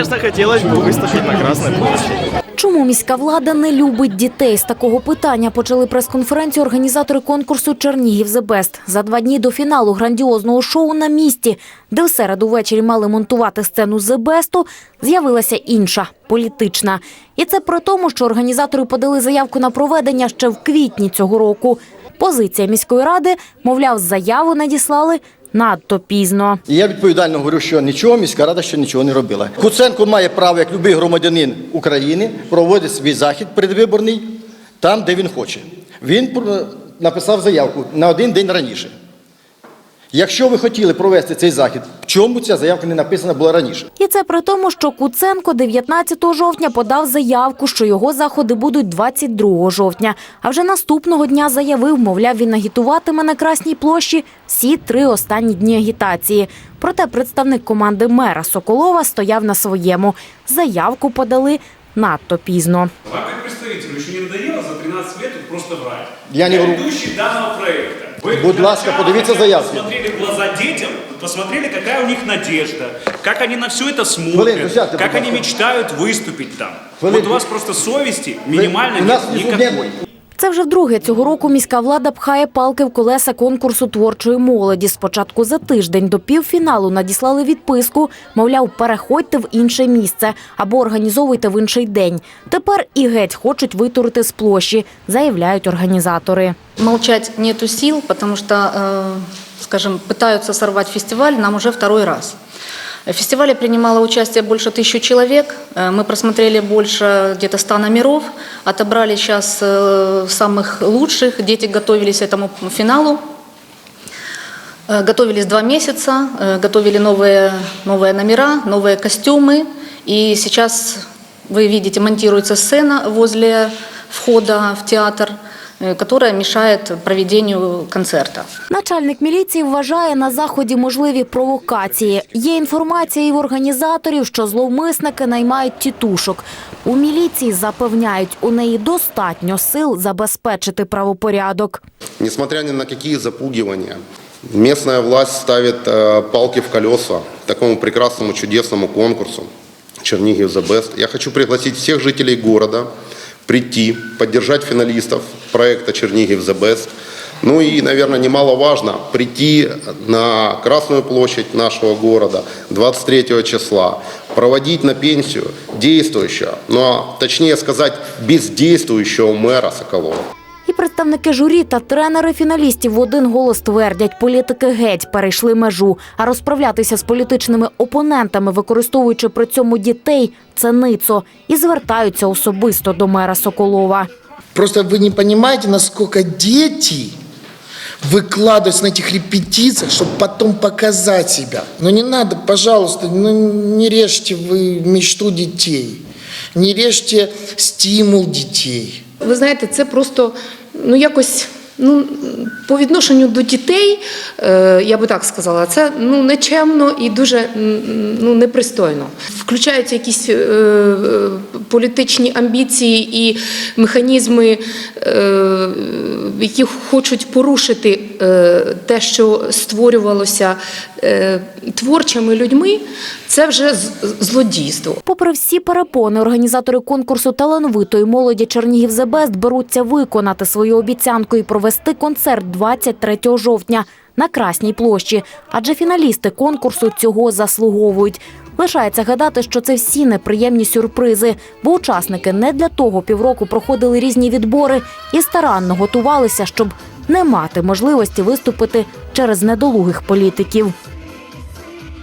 конечно, хотелось бы выступить на Красной площади. Чому міська влада не любить дітей? З такого питання почали прес-конференцію організатори конкурсу Чернігів The Best. За два дні до фіналу грандіозного шоу на місті, де в середу ввечері мали монтувати сцену The Best, з'явилася інша політична. І це при тому, що організатори подали заявку на проведення ще в квітні цього року. Позиція міської ради, мовляв, заяву надіслали надто пізно. Я відповідально говорю, що нічого, міська рада ще нічого не робила. Куценко має право, як будь-який громадянин України, проводити свій захід передвиборний там, де він хоче. Він написав заявку на один день раніше. Якщо ви хотіли провести цей захід, в чому ця заявка не написана була раніше? І це при тому, що Куценко 19 жовтня подав заявку, що його заходи будуть 22 жовтня. А вже наступного дня заявив, мовляв, він агітуватиме на Красній площі всі три останні дні агітації. Проте представник команди мера Соколова стояв на своєму. Заявку подали надто пізно. Вам представителю, що не дає 12 лет просто врать. Я не вру. Ведущий данного проекта. Вы Будь ласка, подивіться заявки. Посмотрели в глаза детям, посмотрели, какая у них надежда, как они на все это смотрят, Хвилинку, сядьте, как они мечтают выступить там. Вот у вас просто совести минимальной у нас нет никакой. нет- Це вже вдруге цього року міська влада пхає палки в колеса конкурсу творчої молоді. Спочатку за тиждень до півфіналу надіслали відписку, мовляв, переходьте в інше місце або організовуйте в інший день. Тепер і геть хочуть витурити з площі, заявляють організатори. Молчать нету сил, потому что, э, скажем, пытаются сорвать фестиваль нам уже второй раз. В фестивале принимало участие больше тысячи человек. Э, Мы просмотрели больше где-то 100 номеров, отобрали сейчас э, самых лучших. Дети готовились к этому финалу. Э, Готовились два месяца, готовили новые, новые номера, новые костюмы. И сейчас, вы видите, монтируется сцена возле входа в театр, которая мешает проведению концерта. Начальник міліції вважає на заході можливі провокації. Є інформація і в організаторів, що зловмисники наймають тітушок. У міліції запевняють, у неї достатньо сил забезпечити правопорядок. Несмотря ни на какие запугивания, местная власть ставит э, палки в колеса такому прекрасному, чудесному конкурсу «Чернигів The Best». Я хочу пригласить всех жителей города прийти, поддержать финалистов проекта «Чернигів The Best». Ну и, наверное, немаловажно прийти на Красную площадь нашего города 23 числа, проводить на пенсию действующего, ну а точнее сказать, бездействующего мэра Соколова. І представники журі та тренери фіналістів в один голос твердять, політики геть перейшли межу. А розправлятися з політичними опонентами, використовуючи при цьому дітей, це ницо. І звертаються особисто до мера Соколова. Просто вы не понимаете, насколько дети выкладываются на этих репетициях, чтобы потом показать себя. Но не надо, пожалуйста, ну, не режьте вы мечту детей, не режьте стимул детей. Ви знаєте, це просто ну якось. Ну, по відношенню до дітей, е, я би так сказала, це ну нечемно і дуже ну непристойно. Включаються якісь е, політичні амбіції і механізми, е, які хочуть порушити те, що створювалося творчими людьми. Це вже злодійство. Попри всі перепони, організатори конкурсу талановитої молоді Чернігів Best беруться виконати свою обіцянку і провести концерт 23 жовтня на Красній площі. Адже фіналісти конкурсу цього заслуговують. Лишається гадати, що це всі неприємні сюрпризи, бо учасники не для того півроку проходили різні відбори і старанно готувалися, щоб не мати можливості виступити через недолугих політиків.